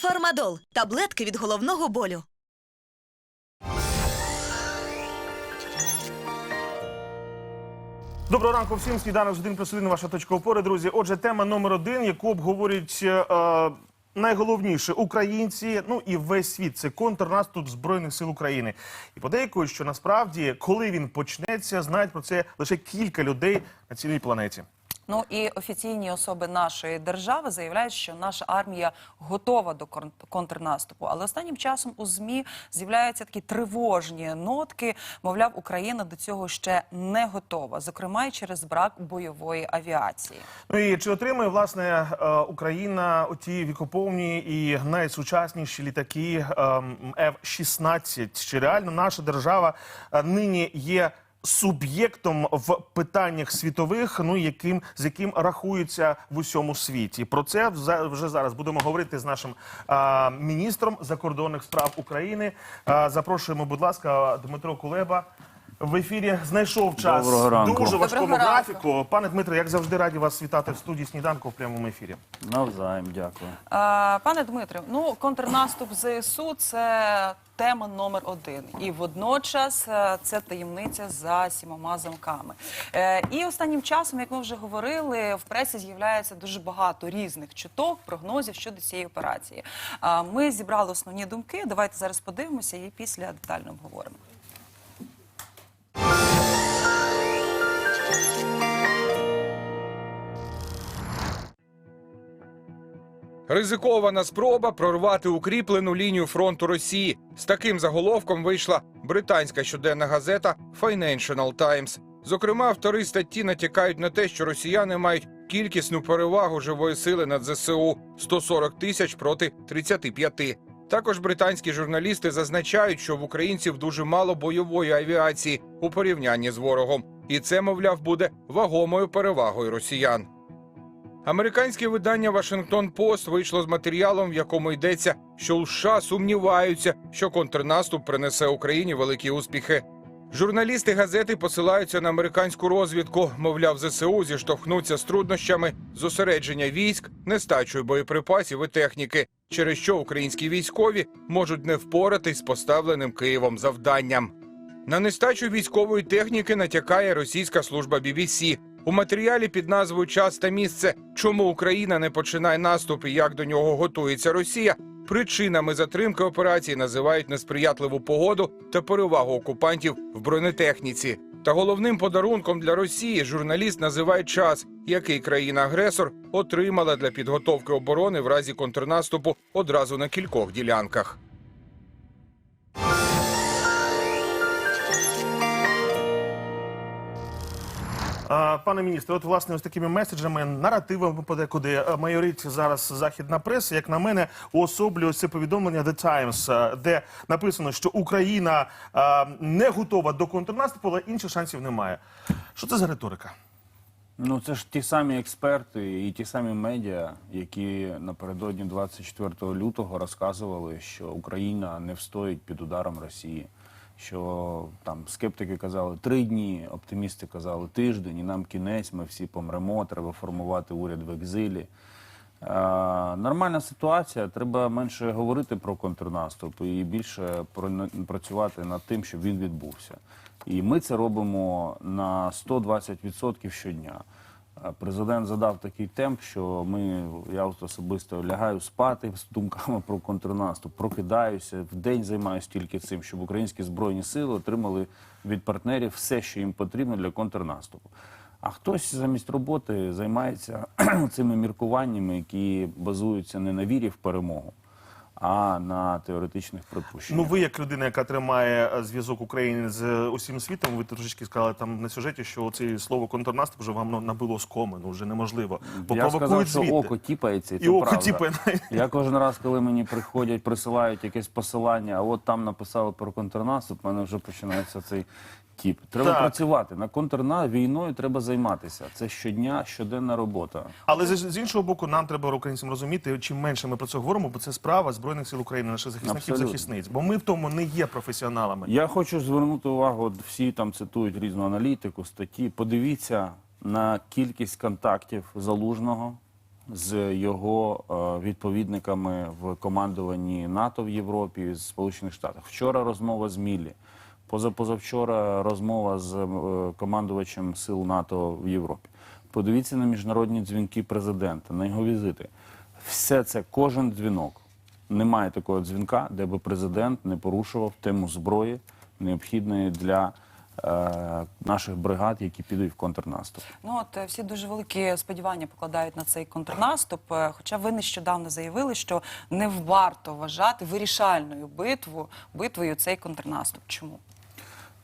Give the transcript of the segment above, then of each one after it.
Фармадол таблетки від головного болю. Доброго ранку всім. Сніданок з один плюс. Ваша точка опори, друзі. Отже, тема номер один, яку обговорюють е, найголовніше українці, ну і весь світ. Це контрнаступ збройних сил України. І подейкують, що насправді, коли він почнеться, знають про це лише кілька людей на цілій планеті. Ну і офіційні особи нашої держави заявляють, що наша армія готова до кон- контрнаступу. Але останнім часом у змі з'являються такі тривожні нотки. Мовляв, Україна до цього ще не готова, зокрема і через брак бойової авіації. Ну і чи отримує власне е, Україна оті вікоповні і найсучасніші літаки F-16? Чи реально наша держава е, нині є? Суб'єктом в питаннях світових, ну яким з яким рахуються в усьому світі. Про це вже зараз будемо говорити з нашим а, міністром закордонних справ України. А, запрошуємо, будь ласка, Дмитро Кулеба. В ефірі знайшов час Доброго ранку. дуже важкому Доброго ранку. графіку. Пане Дмитро, як завжди, раді вас вітати в студії сніданку в прямому ефірі. Навзаєм, дякую. Е, Пане Дмитре, ну контрнаступ ЗСУ це тема номер один, і водночас е, це таємниця за сімома замками. Е, І останнім часом, як ми вже говорили, в пресі з'являється дуже багато різних чуток, прогнозів щодо цієї операції. Е, Ми зібрали основні думки. Давайте зараз подивимося і після детально обговоримо. Ризикована спроба прорвати укріплену лінію фронту Росії. З таким заголовком вийшла британська щоденна газета Financial Times. Зокрема, автори статті натякають на те, що росіяни мають кількісну перевагу живої сили над ЗСУ 140 тисяч проти 35. Також британські журналісти зазначають, що в українців дуже мало бойової авіації у порівнянні з ворогом, і це, мовляв, буде вагомою перевагою росіян. Американське видання Вашингтон Пост вийшло з матеріалом, в якому йдеться, що у США сумніваються, що контрнаступ принесе Україні великі успіхи. Журналісти газети посилаються на американську розвідку. Мовляв, ЗСУ зіштовхнуться з труднощами зосередження військ, нестачою боєприпасів і техніки, через що українські військові можуть не впоратись з поставленим Києвом завданням. На нестачу військової техніки натякає російська служба BBC. У матеріалі під назвою Час та місце, чому Україна не починає наступ і як до нього готується Росія. Причинами затримки операції називають несприятливу погоду та перевагу окупантів в бронетехніці. Та головним подарунком для Росії журналіст називає час, який країна-агресор отримала для підготовки оборони в разі контрнаступу одразу на кількох ділянках. Пане міністре, от власне ось такими меседжами, наративами подекуди е, майорить зараз західна преса. Як на мене, уособлює це повідомлення The Times, е, де написано, що Україна е, не готова до контрнаступу, але інших шансів немає. Що це за риторика? Ну це ж ті самі експерти і ті самі медіа, які напередодні 24 лютого розказували, що Україна не встоїть під ударом Росії. Що там скептики казали три дні, оптимісти казали тиждень, і нам кінець, ми всі помремо, треба формувати уряд в екзилі. Е, нормальна ситуація. Треба менше говорити про контрнаступ і більше працювати над тим, щоб він відбувся. І ми це робимо на 120% щодня. Президент задав такий темп, що ми, я особисто лягаю спати з думками про контрнаступ, прокидаюся, в день займаюся тільки цим, щоб українські збройні сили отримали від партнерів все, що їм потрібно для контрнаступу. А хтось замість роботи займається цими міркуваннями, які базуються не на вірі в перемогу, а на теоретичних припущеннях. Ну, ви, як людина, яка тримає е, зв'язок України з е, усім світом, ви трошечки сказали там на сюжеті, що це слово контрнаступ вже вам ну, набило скоми, ну вже неможливо. Бо Я сказав, що звідти. око тіпається, і, І це око правда. тіпає. Я кожен раз, коли мені приходять, присилають якесь посилання, а от там написали про контрнаступ, в мене вже починається цей тіп. Треба Так. працювати на контрна війною. Треба займатися. Це щодня, щоденна робота. Але з, з іншого боку, нам треба українцям розуміти, чим менше ми про це говоримо, бо це справа збройних сил України, наших захисників Абсолютно. захисниць. Бо ми в тому не є професіоналами. Я хочу звернути увагу. От всі там цитують різну аналітику, статті. Подивіться на кількість контактів залужного з його е, відповідниками в командуванні НАТО в Європі з Сполучених Штатів. Вчора розмова з Міллі. Позапозавчора розмова з е, командувачем сил НАТО в Європі. Подивіться на міжнародні дзвінки президента, на його візити. Все це кожен дзвінок. Немає такого дзвінка, де би президент не порушував тему зброї, необхідної для е, наших бригад, які підуть в контрнаступ. Ну от е, всі дуже великі сподівання покладають на цей контрнаступ. Хоча ви нещодавно заявили, що не варто вважати вирішальною битву битвою цей контрнаступ. Чому?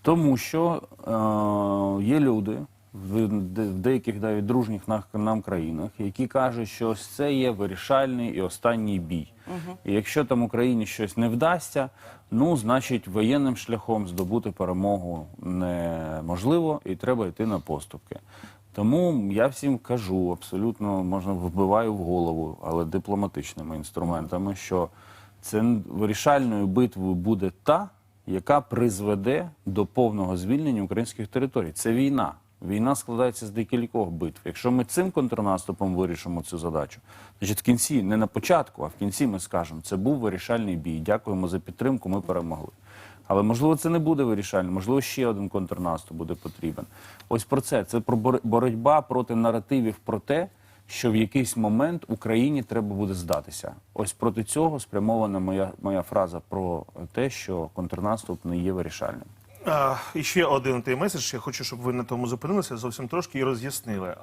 Тому що е, є люди в, деяких навіть дружніх нам країнах, які кажуть, що ось це є вирішальний і останній бій. І якщо там Україні щось не вдасться, ну значить воєнним шляхом здобути перемогу неможливо і треба йти на поступки. Тому я всім кажу, абсолютно можна вбиваю в голову, але дипломатичними інструментами, що це вирішальною битвою буде та, яка призведе до повного звільнення українських територій. Це війна. Війна складається з декількох битв. Якщо ми цим контрнаступом вирішимо цю задачу, значить в кінці, не на початку, а в кінці ми скажемо, це був вирішальний бій. Дякуємо за підтримку. Ми перемогли. Але можливо це не буде вирішальним, можливо, ще один контрнаступ буде потрібен. Ось про це. Це про бор- боротьба проти наративів про те, що в якийсь момент Україні треба буде здатися. Ось проти цього спрямована моя, моя фраза про те, що контрнаступ не є вирішальним. А, і ще один той меседж. Я хочу, щоб ви на тому зупинилися зовсім трошки і роз'яснили,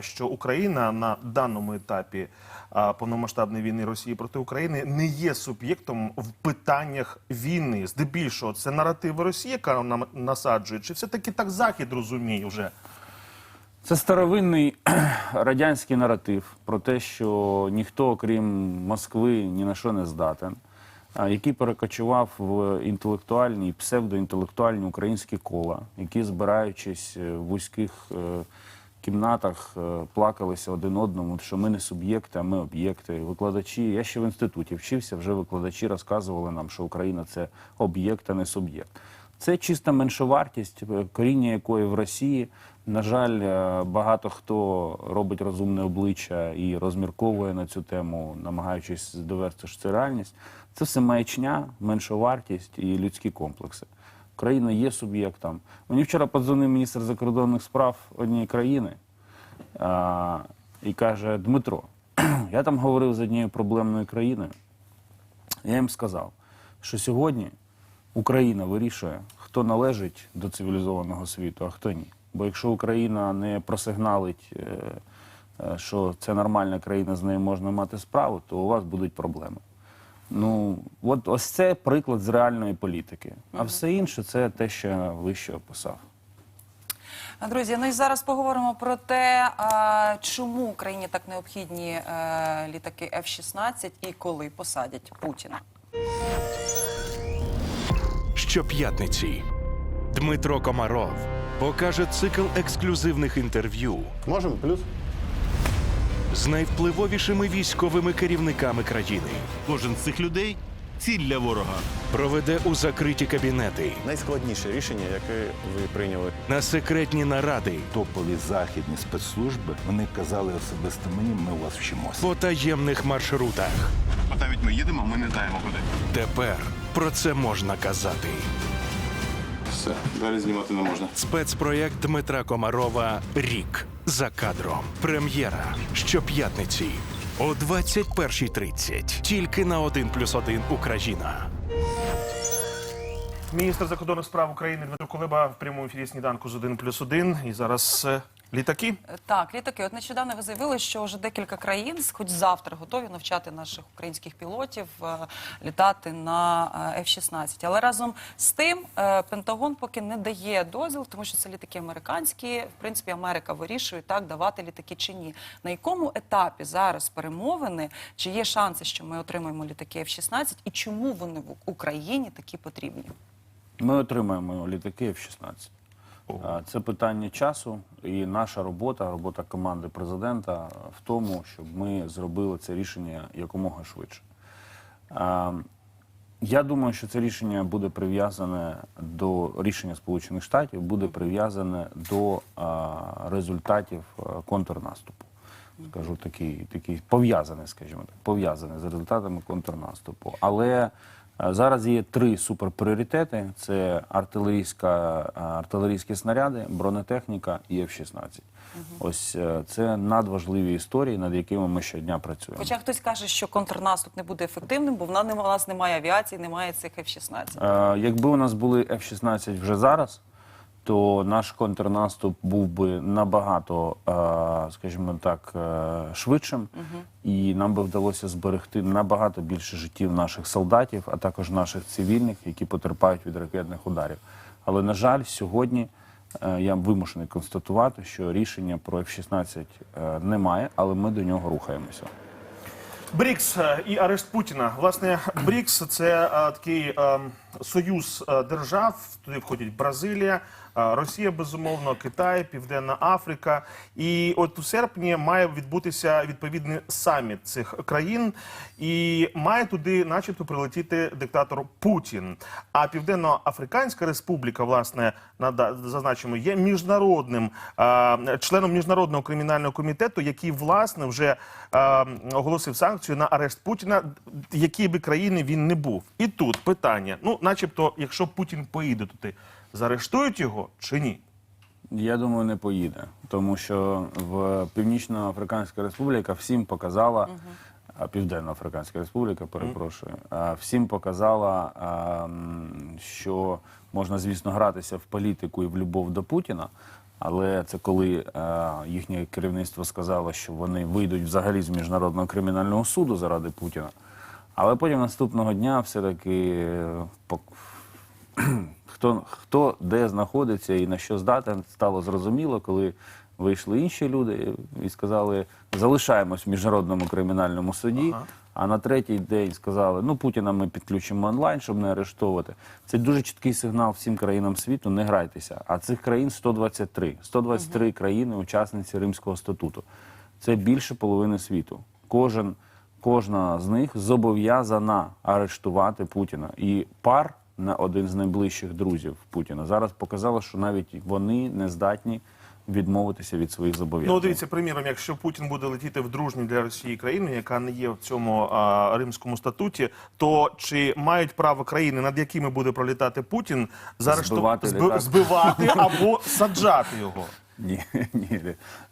що Україна на даному етапі повномасштабної війни Росії проти України не є суб'єктом в питаннях війни. Здебільшого це наративи Росії, яка нам насаджує, чи все таки так Захід розуміє вже? Це старовинний радянський наратив про те, що ніхто, окрім Москви, ні на що не здатен, який перекочував в інтелектуальні і псевдоінтелектуальні українські кола, які, збираючись е, в вузьких е, кімнатах, е, плакалися один одному, що ми не суб'єкти, а ми об'єкти. Викладачі, я ще в інституті вчився, вже викладачі розказували нам, що Україна це об'єкт, а не суб'єкт. Це чиста меншовартість, коріння якої в Росії. На жаль, е, багато хто робить розумне обличчя і розмірковує на цю тему, намагаючись довести, що це реальність. Це все маячня, меншовартість і людські комплекси. Україна є суб'єктом. Мені вчора подзвонив міністр закордонних справ однієї країни а, і каже: Дмитро, я там говорив з однією проблемною країною. Я їм сказав, що сьогодні Україна вирішує, хто належить до цивілізованого світу, а хто ні. Бо якщо Україна не просигналить, е, е, що це нормальна країна, з нею можна мати справу, то у вас будуть проблеми. Ну, от ось це приклад з реальної політики. А все інше це те, що я вище описав. Друзі, ну і зараз поговоримо про те, чому Україні так необхідні е, літаки F-16 і коли посадять Путіна. Щоп'ятниці Дмитро Комаров покаже цикл ексклюзивних інтерв'ю Можемо плюс? з найвпливовішими військовими керівниками країни. Кожен з цих людей ціль для ворога. Проведе у закриті кабінети Найскладніше рішення, яке ви прийняли. на секретні наради топові західні спецслужби вони казали особисто мені, ми у вас вчимося. по таємних маршрутах. От навіть ми їдемо, ми не знаємо куди. Тепер про це можна казати. Все, далі знімати не можна. Спецпроєкт Дмитра Комарова Рік за кадром. Прем'єра щоп'ятниці о 21.30. Тільки на 1+,1 Україна. Міністр закордонних справ України Дмитро Кулеба в прямому ефірі сніданку з один плюс один. І зараз е, літаки. Так, літаки. От нещодавно ви заявили, що вже декілька країн, хоч завтра, готові навчати наших українських пілотів е, літати на е, F-16. Але разом з тим е, Пентагон поки не дає дозвіл, тому що це літаки американські. В принципі, Америка вирішує так, давати літаки чи ні. На якому етапі зараз перемовини? Чи є шанси, що ми отримаємо літаки F-16? І чому вони в Україні такі потрібні? Ми отримаємо літаки F-16. Це питання часу, і наша робота, робота команди президента в тому, щоб ми зробили це рішення якомога швидше. Я думаю, що це рішення буде прив'язане до рішення Сполучених Штатів, буде прив'язане до результатів контрнаступу. скажу такий, такий пов'язаний, скажімо так, пов'язаний з результатами контрнаступу. Але зараз є три суперпріоритети: це артилерійська, е, артилерійські снаряди, бронетехніка і F-16. Ось е, це надважливі історії, над якими ми щодня працюємо. Хоча хтось каже, що контрнаступ не буде ефективним, бо в нас немає авіації, немає цих F-16. Е, Якби у нас були F-16 вже зараз, то наш контрнаступ був би набагато, е, скажімо так, е, швидшим, і нам би вдалося зберегти набагато більше життів наших солдатів, а також наших цивільних, які потерпають від ракетних ударів. Але на жаль, сьогодні е, я вимушений констатувати, що рішення про F-16 е, немає, але ми до нього рухаємося. БРІКС і арешт Путіна. Власне, БРІКС це такий е, союз держав. Туди входять Бразилія, Росія, безумовно, Китай, Південна Африка. І от у серпні має відбутися відповідний саміт цих країн, і має туди, начебто, прилетіти диктатор Путін. А Південно-Африканська Республіка, власне, зазначимо, є міжнародним членом міжнародного кримінального комітету, який власне вже оголосив санкцію на арешт Путіна, які би країни він не був. І тут питання: ну, начебто, якщо Путін поїде туди, заарештують його чи ні? Я думаю, не поїде, тому що в Північно-Африканська Республіка всім показала, а Південно-Африканська Республіка, перепрошую, а, всім показала, що можна, звісно, гратися в політику і в любов до Путіна. Але це коли е, їхнє керівництво сказало, що вони вийдуть взагалі з міжнародного кримінального суду заради Путіна. Але потім наступного дня все-таки е, пок- хто, хто де знаходиться і на що здатен, стало зрозуміло, коли вийшли інші люди і сказали, залишаємось в міжнародному кримінальному суді. А на третій день сказали, ну Путіна ми підключимо онлайн, щоб не арештовувати. Це дуже чіткий сигнал всім країнам світу. Не грайтеся. А цих країн 123. 123 країни, учасниці Римського статуту. Це більше половини світу. Кожен кожна з них зобов'язана арештувати Путіна. І пар на один з найближчих друзів Путіна зараз показало, що навіть вони не здатні відмовитися від своїх зобов'язань. Ну, дивіться, приміром, якщо Путін буде летіти в дружню для Росії країну, яка не є в цьому а, римському статуті, то чи мають право країни, над якими буде пролітати Путін, зараз Збивати зби- літак. збивати або саджати його? Ні, ні,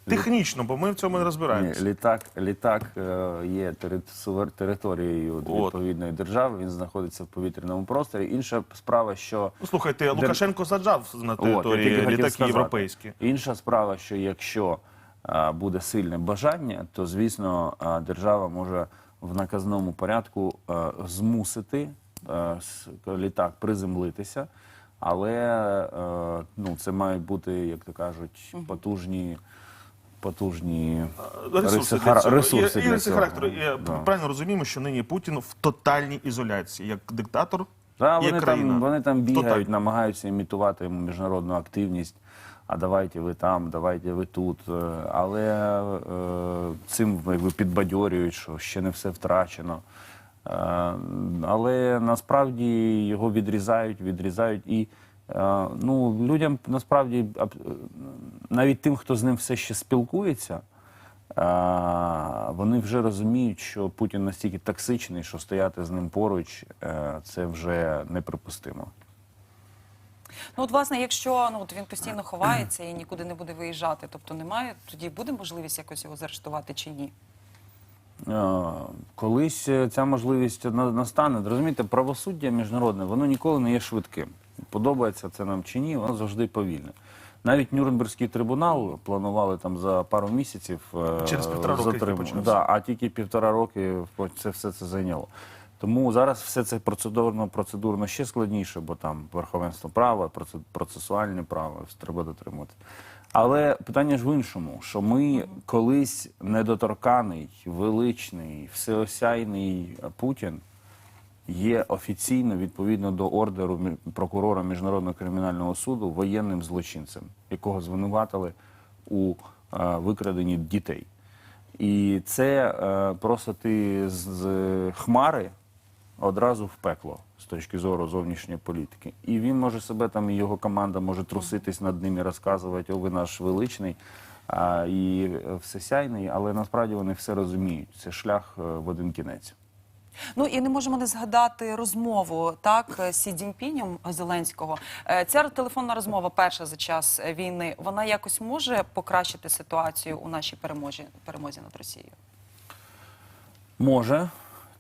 Технічно, бо ми в цьому не ні, розбираємося. літак, літак е, є тери- територією От. відповідної держави. Він знаходиться в повітряному просторі. Інша справа, що Ну, слухайте, Лукашенко саджав на От, я території хотів літаки сказати. європейські. Інша справа, що якщо а, буде сильне бажання, то звісно а, держава може в наказному порядку а, змусити а, с- літак приземлитися, але а, ну, це мають бути, як то кажуть, потужні. Потужні Ресурси, хара- для цього. ресурси для цього. характеру. Да. Правильно розуміємо, що нині Путін в тотальній ізоляції, як диктатор. Та, є вони, країна. там, вони там бігають, так? намагаються імітувати міжнародну активність. А давайте ви там, давайте ви тут. Е, Але е, цим якби підбадьорюють, що ще не все втрачено. Е, але насправді його відрізають, відрізають. І е, ну, людям насправді е, навіть тим, хто з ним все ще спілкується. Вони вже розуміють, що Путін настільки токсичний, що стояти з ним поруч е, це вже неприпустимо. Ну, от, власне, якщо ну, от він постійно ховається і нікуди не буде виїжджати, тобто немає, тоді буде можливість якось його заарештувати чи ні? Е, Колись е, ця можливість на- настане. Розумієте, правосуддя міжнародне, воно ніколи не є швидким. Подобається це нам чи ні, воно завжди повільне. Навіть Нюрнберзький трибунал планували там за пару місяців е, Через півтора роки затримати. Да, а тільки півтора роки це все це зайняло. Тому зараз все це процедурно, процедурно ще складніше, бо там верховенство права, проце- процесуальне право, треба дотримувати. Але питання ж в іншому, що ми колись недоторканий, величний, всеосяйний Путін є офіційно відповідно до ордеру прокурора міжнародного кримінального суду воєнним злочинцем, якого звинуватили у е, викраденні дітей. І це е, просто ти з, з хмари одразу в пекло з точки зору зовнішньої політики. І він може себе там, і його команда може труситись над ним і розказувати, о, ви наш величний. а, і е, всесяйний, але насправді вони все розуміють. Це шлях е, в один кінець. Ну і не можемо не згадати розмову так з Сі Цзіньпінем Зеленського. Е, Ця телефонна розмова, перша за час е, війни, вона якось може покращити ситуацію у нашій перемозі, перемозі над Росією. Може,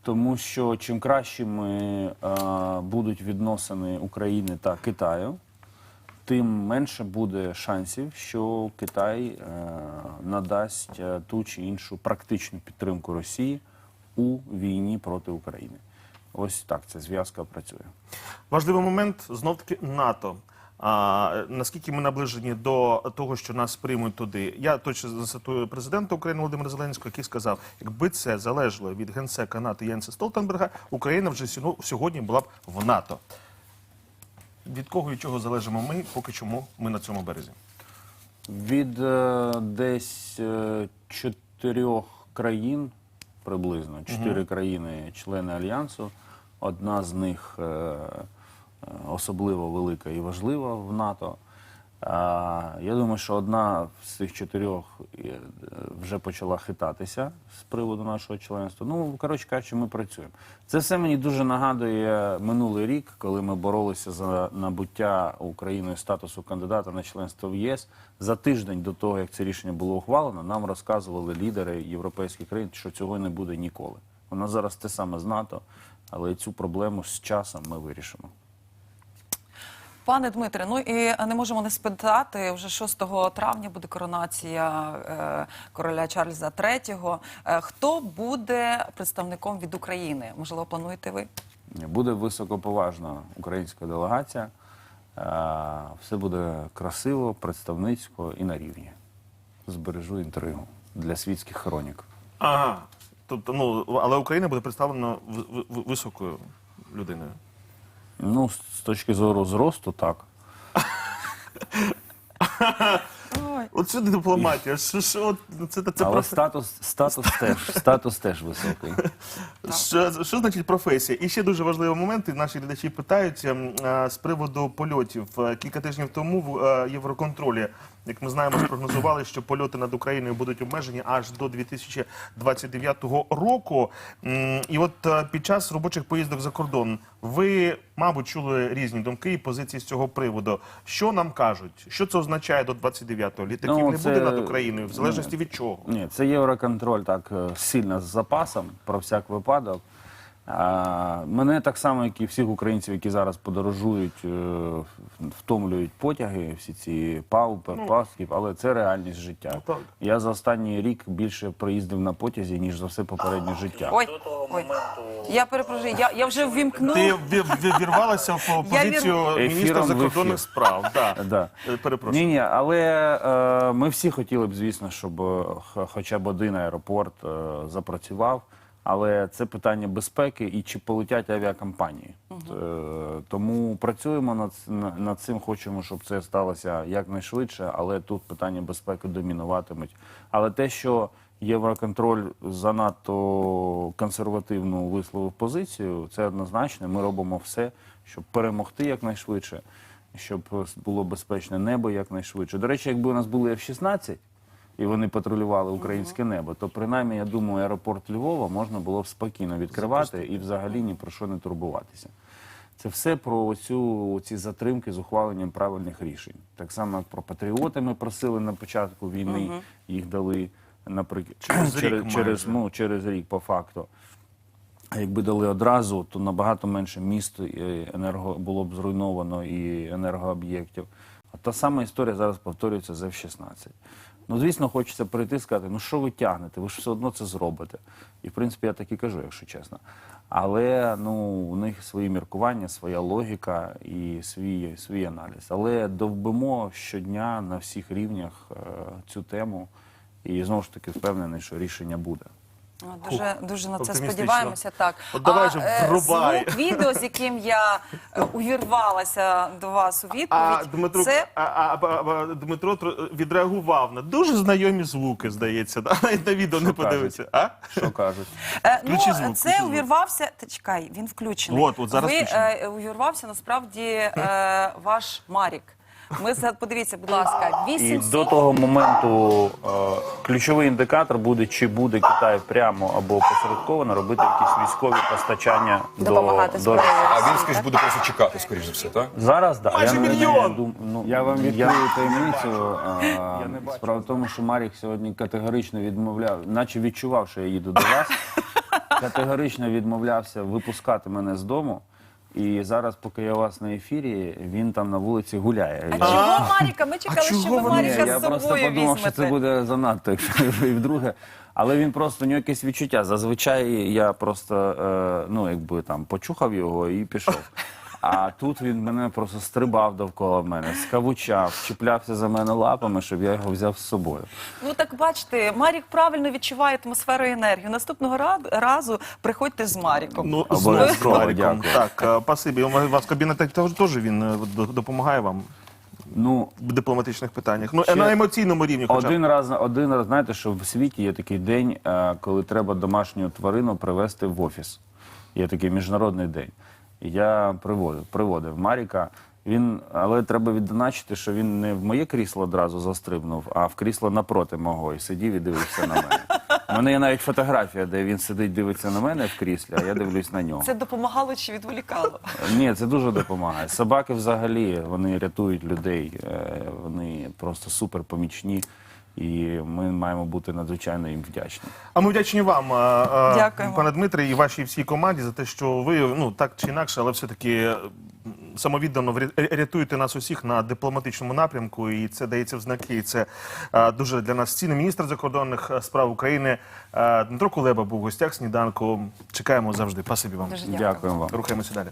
тому що чим кращими е, будуть відносини України та Китаю, тим менше буде шансів, що Китай е, надасть е, ту чи іншу практичну підтримку Росії у війні проти України. Ось так ця зв'язка працює. Важливий момент знов таки НАТО. А, наскільки ми наближені до того, що нас приймуть туди? Я точно зацитую президента України Володимира Зеленського, який сказав: якби це залежало від генсека НАТО Єнса Столтенберга, Україна вже сьогодні була б в НАТО. Від кого і чого залежимо ми, поки чому ми на цьому березі? Від е, десь е, чотирьох країн, приблизно чотири країни, члени альянсу. Одна з них е, особливо велика і важлива в НАТО. Я думаю, що одна з цих чотирьох е, вже почала хитатися з приводу нашого членства. Ну, коротше кажучи, ми працюємо. Це все мені дуже нагадує минулий рік, коли ми боролися за набуття Україною статусу кандидата на членство в ЄС. За тиждень до того, як це рішення було ухвалено, нам розказували лідери європейських країн, що цього не буде ніколи. Нас зараз те саме з НАТО, але цю проблему з часом ми вирішимо. Пане Дмитре, ну і не можемо не спитати. Вже 6 травня буде коронація е, короля Чарльза III. Е, хто буде представником від України? Можливо, плануєте ви? Буде високоповажна українська делегація. Е, Все буде красиво, представницько і на рівні. Збережу інтригу для світських хронік. Ага. Тобто, ну, але Україна буде представлена в- в- в- високою людиною. Ну, з точки зору зросту, так. Оце дипломатія. Що, що, от, це, це, це Але професія. статус, статус теж статус теж високий. Що, що значить професія? І ще дуже важливий момент, і наші глядачі питають ем, е, з приводу польотів. Е, Кілька тижнів тому в е, Євроконтролі, як ми знаємо, спрогнозували, що польоти над Україною будуть обмежені аж до 2029 року. І от е, під час робочих поїздок за кордон ви, мабуть, чули різні думки і позиції з цього приводу. Що нам кажуть? Що це означає до 29-го? Літаків Ну, не це- буде над Україною, в залежності від чого? Ні, це євроконтроль так е, сильно з запасом про всяк випадок. Мене так само, як і всіх українців, які зараз подорожують, е, втомлюють потяги, всі ці пауп, пастки, але це реальність життя. Ну, так. Я за останній рік більше проїздив на потязі, ніж за все попереднє життя. Ой, ой. Я перепрошую, я, я вже ввімкну. Ти ві- ві- вірвалася в позицію міністра закордонних справ. Да. Да. Е, Перепрошую. Ні, ні, але е, ми всі хотіли б, звісно, щоб х- хоча б один аеропорт запрацював. Але це питання безпеки і чи полетять авіакомпанії. Е, тому працюємо над, над цим, хочемо, щоб це сталося якнайшвидше, але тут питання безпеки домінуватимуть. Але те, що Євроконтроль занадто консервативну висловив позицію, це однозначно. Ми робимо все, щоб перемогти якнайшвидше, щоб було безпечне небо якнайшвидше. До речі, якби у нас були F-16, і вони патрулювали українське небо, то принаймні, я думаю, аеропорт Львова можна було б спокійно відкривати і взагалі ні про що не турбуватися. Це все про цю ці затримки з ухваленням правильних рішень. Так само, як про патріоти ми просили на початку війни, їх дали наприклад Через рік через, через, ну, через рік по факту. А якби дали одразу, то набагато менше міст і енерго було б зруйновано і енергооб'єктів. Та сама історія зараз повторюється з F-16. Ну, звісно, хочеться прийти і сказати, ну що ви тягнете, ви ж все одно це зробите. І в принципі я так і кажу, якщо чесно. Але ну, у них свої міркування, своя логіка і свій, свій аналіз. Але довбимо щодня на всіх рівнях е, цю тему. І знову ж таки впевнений, що рішення буде. О, Дуже, дуже на це сподіваємося. Так От давай же, е, врубай. звук відео, з яким я е, увірвалася до вас у відповідь. А Дмитро, це а, а, а, а, Дмитро тр- відреагував на дуже знайомі звуки, здається. Да? Навіть на відео не Що подивився. А? Що кажуть? Е, Включи ну, звук, це звук. увірвався. Та чекай, він включений. От, от зараз Ви включений. е, увірвався насправді е, ваш Марік. Ми за- подивіться, будь ласка, І 800... до того моменту е, ключовий індикатор буде, чи буде Китай прямо або посередковано робити якісь військові постачання Допомагати до, до. А він скажімо, буде просто чекати, скоріш за все, так? Зараз да. Майже я не- мільйон! не дум- ну, я вам відкрию таємницю. а, Справа в тому, що Марік сьогодні категорично відмовляв, наче відчував, що я їду до вас. Категорично відмовлявся випускати мене з дому. І зараз, поки я у вас на ефірі, він там на вулиці гуляє. А Я- чого Маріка? Ми чекали, що ви Ні, Маріка я з просто собою подумав, що це візьмете. буде занадто, якщо і вдруге. Але він просто у нього якесь відчуття. Зазвичай я просто е, ну якби там почухав його і пішов. А тут він мене просто стрибав довкола мене, скавучав, чіплявся за мене лапами, щоб я його взяв з собою. Ну так бачите, Марік правильно відчуває атмосферу і енергію. Наступного ра- разу приходьте з Маріком. Ну, Обов'язково, з Мариком. дякую. Так, е, спасибі. У вас кабінет теж, теж він е, допомагає вам Ну, в дипломатичних питаннях. Ну, Ще на емоційному рівні хоча б. Один раз один раз, знаєте, що в світі є такий день, е, коли треба домашню тварину привезти в офіс. Є такий міжнародний день. Я приводив, приводив Маріка. Він, але треба відзначити, що він не в моє крісло одразу застрибнув, а в крісло напроти мого і сидів і дивився на мене. У мене є навіть фотографія, де він сидить, дивиться на мене в кріслі, а я дивлюсь на нього. Це допомагало чи відволікало? Ні, це дуже допомагає. Собаки взагалі вони рятують людей, е, вони просто супер помічні, і ми маємо бути надзвичайно їм вдячні. А ми вдячні вам, е, е, Дякуємо. пане Дмитре, і вашій всій команді за те, що ви ну так чи інакше, але все-таки е, самовіддано вря- рятуєте нас усіх на дипломатичному напрямку, і це дається в знаки. І це е, дуже для нас цінно. Міністр закордонних е, справ України е, Дмитро Кулеба був в гостях сніданку. Чекаємо завжди. Спасибі вам. Дуже дякую. Дякуємо вам. Рухаємося далі.